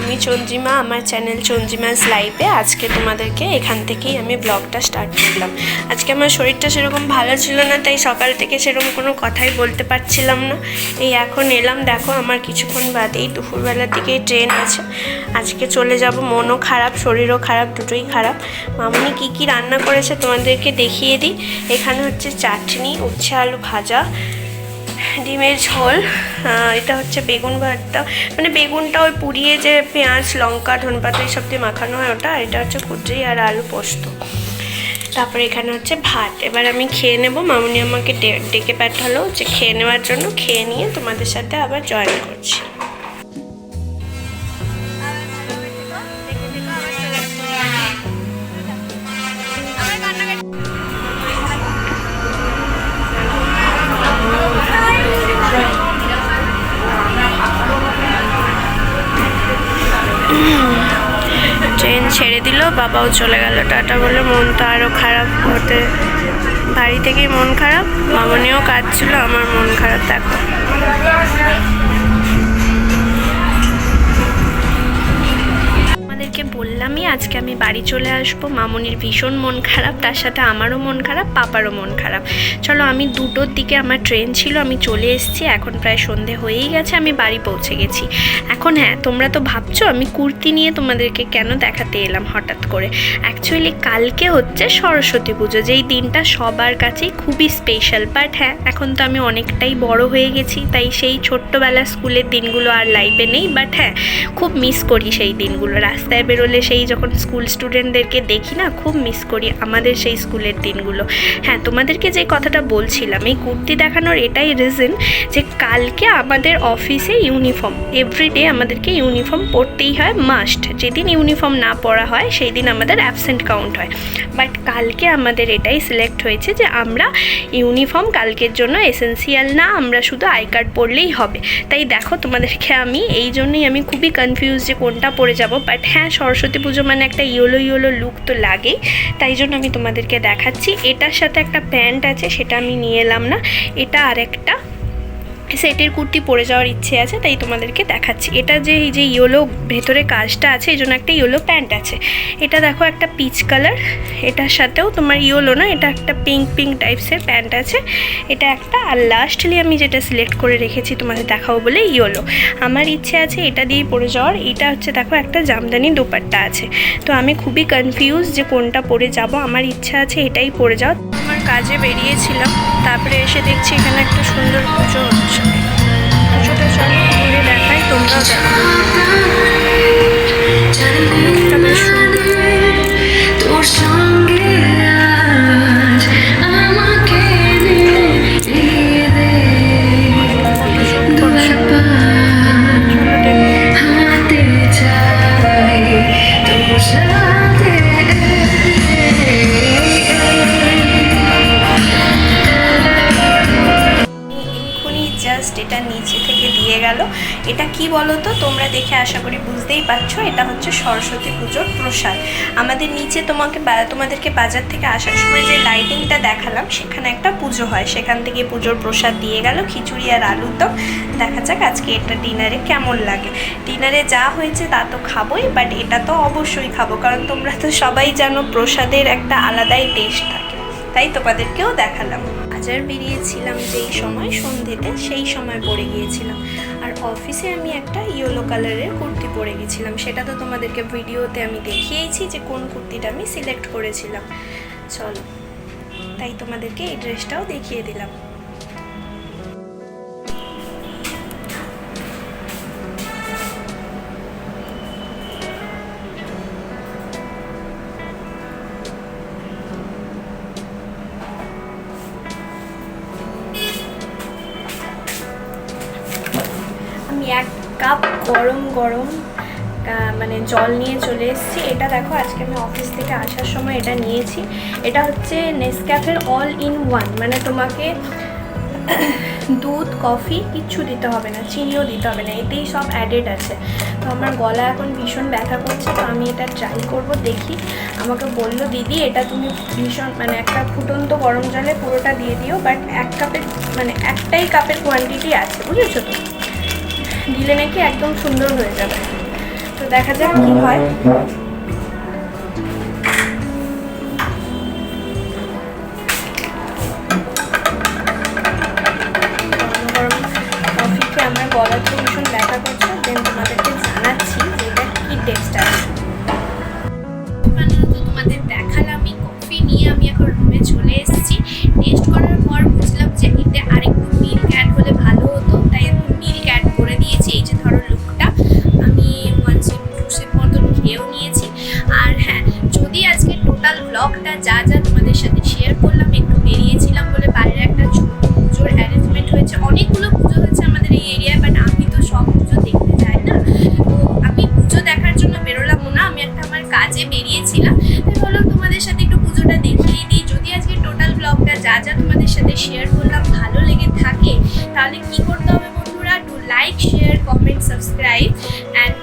আমি চঞ্জিমা, আমার চ্যানেল চঞ্জিমাস লাইফে। আজকে তোমাদেরকে এখান থেকেই আমি ব্লগটা স্টার্ট করলাম। আজকে আমার শরীরটা সেরকম ভালো ছিল না, তাই সকাল থেকে সেরকম কোনো কথাই বলতে পারছিলাম না। এই এখন এলাম, দেখো আমার কিছুক্ষণ বাদেই দুপুরবেলার দিকে ট্রেন আছে। আজকে চলে যাব, মনও খারাপ, শরীরও খারাপ, দুটোই খারাপ। মামনি কি কি রান্না করেছে তোমাদেরকে দেখিয়ে দিই। এখানে হচ্ছে চাটনি, উচ্ছে আলু ভাজা ডিমের ঝোল এটা হচ্ছে বেগুন ভর্তা। মানে বেগুনটা ওই পুড়িয়ে যে পেঁয়াজ, লঙ্কা, ধনপাতা, এইসব দিয়ে মাখানো হয় ওটা এটা হচ্ছে কুচি আর আলু পোস্ত। তারপরে এখানে হচ্ছে ভাত। এবার আমি খেয়ে নেব। মামুনি আমাকে ডেকে পাঠালো যে খেয়ে নেওয়ার জন্য, খেয়ে নিয়ে তোমাদের সাথে আবার জয়েন করছি। বাবাও চলে গেল। টাটা বলে মন তো আরও খারাপ হতে, বাড়ি থেকেই মন খারাপ। মামনিও কাজ ছিল আমার মন খারাপ, দেখো। বললামই, আজকে আমি বাড়ি চলে আসব। মামনির ভীষণ মন খারাপ, তার সাথে আমারও মন খারাপ, পাপারও মন খারাপ। চলো, আমি দুটোর দিকে আমার ট্রেন ছিল, আমি চলে এসেছি, এখন প্রায় সন্ধে হয়েই গেছে, আমি বাড়ি পৌঁছে গেছি। এখন হ্যাঁ তোমরা তো ভাবছ, আমি কুর্তি নিয়ে তোমাদেরকে কেন দেখাতে এলাম হঠাৎ করে? অ্যাকচুয়ালি কালকে হচ্ছে সরস্বতী পুজো, যেই দিনটা সবার কাছেই খুবই স্পেশাল বাট হ্যাঁ এখন তো আমি অনেকটাই বড় হয়ে গেছি, তাই সেই ছোট্টবেলার স্কুলের দিনগুলো আর লাইফে নেই বাট হ্যাঁ খুব মিস করি সেই দিনগুলো। রাস্তায় বেরোলে সেই যখন স্কুল স্টুডেন্টদেরকে দেখি না, খুব মিস করি আমাদের সেই স্কুলের দিনগুলো। হ্যাঁ তোমাদেরকে যে কথাটা বলছিলাম, এই কুর্তি দেখানোর এটাই রিজন যে কালকে আমাদের অফিসে ইউনিফর্ম এভরিডে আমাদেরকে ইউনিফর্ম পরতেই হয় মাস্ট যেদিন ইউনিফর্ম না পরা হয়, সেই দিন আমাদের অ্যাবসেন্ট কাউন্ট হয়। বাট কালকে আমাদের এটাই সিলেক্ট হয়েছে যে আমরা ইউনিফর্ম কালকের জন্য এসেন্সিয়াল না, আমরা শুধু আই কার্ড পরলেই হবে। তাই দেখো তোমাদেরকে আমি, এই জন্যই আমি খুবই কনফিউজ যে কোনটা পরে যাব। বাট হ্যাঁ সরস্বতী পুজো মানে একটা ইয়েলো ইয়েলো লুক তো লাগেই। তাই জন্য আমি তোমাদেরকে দেখাচ্ছি। এটার সাথে একটা প্যান্ট আছে, সেটা আমি নিয়ে এলাম না। এটা আর একটা সেটের কুর্তি পরে যাওয়ার ইচ্ছে আছে, তাই তোমাদেরকে দেখাচ্ছি। এটা যে এই যে ইয়েলো ভেতরে কাজটা আছে, এই জন্য একটা ইয়েলো প্যান্ট আছে। এটা দেখো একটা পিচ কালার, এটার সাথেও তোমার ইয়েলো না, এটা একটা পিঙ্ক পিঙ্ক টাইপসের প্যান্ট আছে। এটা একটা, আর লাস্টলি আমি যেটা সিলেক্ট করে রেখেছি তোমাদের দেখাবো বলে ইয়েলো। আমার ইচ্ছে আছে এটা দিয়েই পরে যাওয়ার, এটা হচ্ছে দেখো একটা জামদানি দোপাট্টা আছে। তো আমি খুবই কনফিউজ যে কোনটা পরে যাব, আমার ইচ্ছা আছে এটাই পরে যাও আমার কাজে বেরিয়েছিলাম। তারপরে এসে দেখছি এখানে একটা সুন্দর পুজো হচ্ছে। পুজোটা চলো, ঘুরে দেখাই, তোমরাও দেখো। থেকে দিয়ে গেল। এটা কি বলো তো তোমরা দেখে আশা করি বুঝতেই পারছ। এটা হচ্ছে সরস্বতী পুজোর প্রসাদ। আমাদের নিচে তোমাকে তোমাদেরকে বাজার থেকে আসার সময় যে লাইটিংটা দেখালাম, সেখানে একটা পুজো হয়। সেখান থেকে পুজোর প্রসাদ দিয়ে গেল। খিচুড়ি আর আলুর দম। দেখা যাক আজকে এটা ডিনারে কেমন লাগে। ডিনারে যা হয়েছে তা তো খাবোই বাট এটা তো অবশ্যই খাব। কারণ তোমরা তো সবাই জানো, প্রসাদের একটা আলাদাই টেস্ট থাকে। তাই তোমাদেরকেও দেখালাম। বাজার বেরিয়েছিলাম যেই সময়, সন্ধেতে সেই সময় পরে গিয়েছিলাম। আর অফিসে আমি একটা ইয়েলো কালারের কুর্তি পরে গেছিলাম সেটা তো তোমাদেরকে ভিডিওতে আমি দেখিয়েছি যে কোন কুর্তিটা আমি সিলেক্ট করেছিলাম। চলো, তাই তোমাদেরকে এই ড্রেসটাও দেখিয়ে দিলাম। আমি এক কাপ গরম গরম মানে জল নিয়ে চলে এসেছি। এটা দেখো, আজকে আমি অফিস থেকে আসার সময় এটা নিয়েছি। এটা হচ্ছে নেসক্যাফের অল ইন ওয়ান মানে তোমাকে দুধ, কফি কিচ্ছু দিতে হবে না, চিনিও দিতে হবে না, এতেই সব অ্যাডেড আছে। তো আমার গলা এখন ভীষণ ব্যথা করছে, তো আমি এটা ট্রাই করব, দেখি। আমাকে বলল, দিদি, এটা তুমি ভীষণ মানে একটা ফুটন্ত গরম জলে পুরোটা দিয়ে দিও বাট এক কাপের মানে একটাই কাপের কোয়ান্টিটি আছে, বুঝেছ তো? দিলে নাকি একদম সুন্দর হয়ে যাবে। তো দেখা যাক কী হয়। গলা তো ভীষণ ব্যথা করছে দিলাম তো বললাম তোমাদের সাথে একটু পুজোটা দেখিয়ে দিই। যদি আজকে টোটাল ব্লগটা যা যা তোমাদের সাথে শেয়ার করলাম ভালো লেগে থাকে, তাহলে কি করতে হবে বন্ধুরা? To like share comment subscribe and